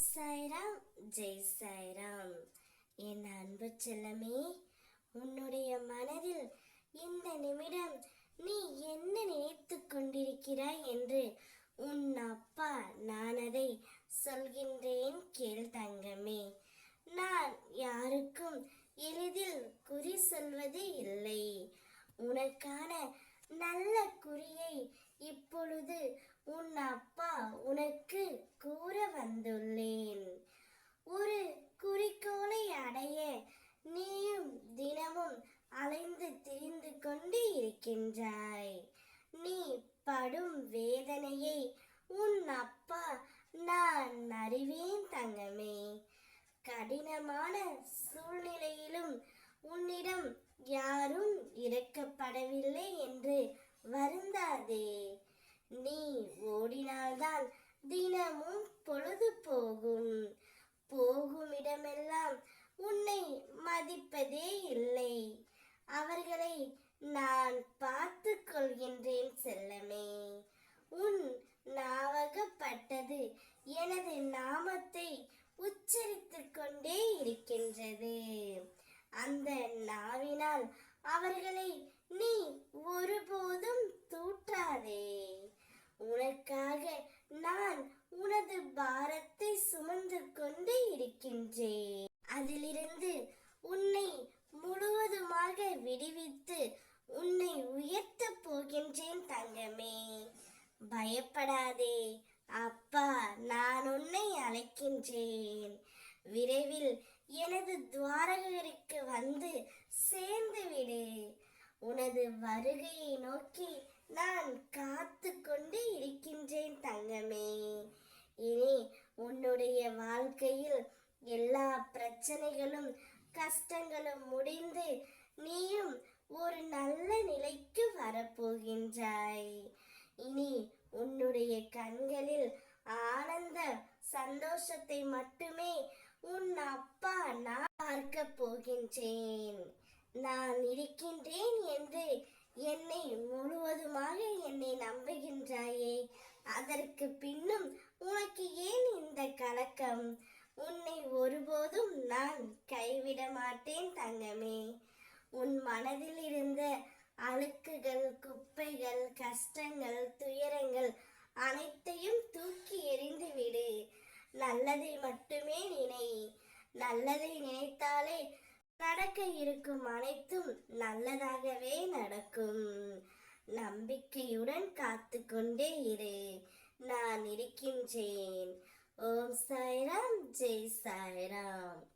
சாய்ராம் ஜெய் சாய்ராம் என் அன்பு செல்லமே உன்னுடைய மனதில் இந்த நிமிடம் நீ என்ன நினைத்து கொண்டிருக்கிறாய் என்று உன் அப்பா நான் அதை சொல்கின்றேன் கேள் தங்கமே. நான் யாருக்கும் எளிதில் குறி சொல்வது இல்லை. உனக்கான நல்ல குறியை இப்பொழுது உன் அப்பா உனக்கு கூற வந்துள்ளேன் ஒரு குறிக்கோளை அடைய நீயும் தினமும் அலைந்து திரிந்து கொண்டு இருக்கின்றாய். நீ படும் வேதனையை உன் அப்பா நான் அறிவேன் தங்கமே. கடினமான சூழ்நிலையிலும் உன்னிடம் யாரும் இறக்கப்படவில்லை என்று வருந்தாதே. நீ ஓடினால்தான் தினமும் பொழுது போகும். போகும் இடமெல்லாம் உன்னை மதிப்பதே இல்லை. அவர்களை நான் பார்த்து கொள்கின்றேன் செல்லமே. உன் நாவகப்பட்டது எனது நாமத்தை உச்சரித்துக் கொண்டே இருக்கின்றது. அந்த நாவினால் அவர்களை நீ ஒருபோதும் தூற்றாதே. உனக்காக நான் உனது பாரத்தை சுமந்து கொண்டு இருக்கின்றேன். அதிலிருந்து உன்னை முழுவதுமாக விடுவித்து உன்னை உயர்த்தப் போகின்றேன் தங்கமே பயப்படாதே அப்பா நான் உன்னை அழைக்கின்றேன் விரைவில் எனது துவாரகருக்கு வந்து சேர்ந்து விடு உனது வருகையை நோக்கி நான் காத்து கொண்டு இருக்கின்றேன் தங்கமே. இனி உன்னுடைய வாழ்க்கையில் எல்லா பிரச்சனைகளும் கஷ்டங்களும் முடிந்து நீயும் ஒரு நல்ல நிலைக்கு வரப்போகின்றாய். இனி உன்னுடைய சந்தோஷத்தை மட்டுமே உன் அப்பா நான் பார்க்க போகின்றேன். நான் இருக்கின்றேன் என்று என்னை முழுவதுமாக என்னை நம்புகின்றாயே. அதற்கு பின்னும் உனக்கு ஏன் இந்த கலக்கம்? உன்னை ஒருபோதும் நான் கைவிட மாட்டேன் தங்கமே. உன் மனதில் இருந்த அழுக்குகள் குப்பைகள் கஷ்டங்கள் துயரங்கள் அனைத்தையும் தூக்கி எறிந்து விடு நல்லதை மட்டுமே நினை. நல்லதை நினைத்தாலே நடக்க இருக்கும் அனைத்தும் நல்லதாகவே நடக்கும். நம்பிக்கையுடன் காத்து கொண்டே இரு. நான் இருக்கின்றேன். ஓம் சாய்ராம். ஜெய் சாய்ராம்.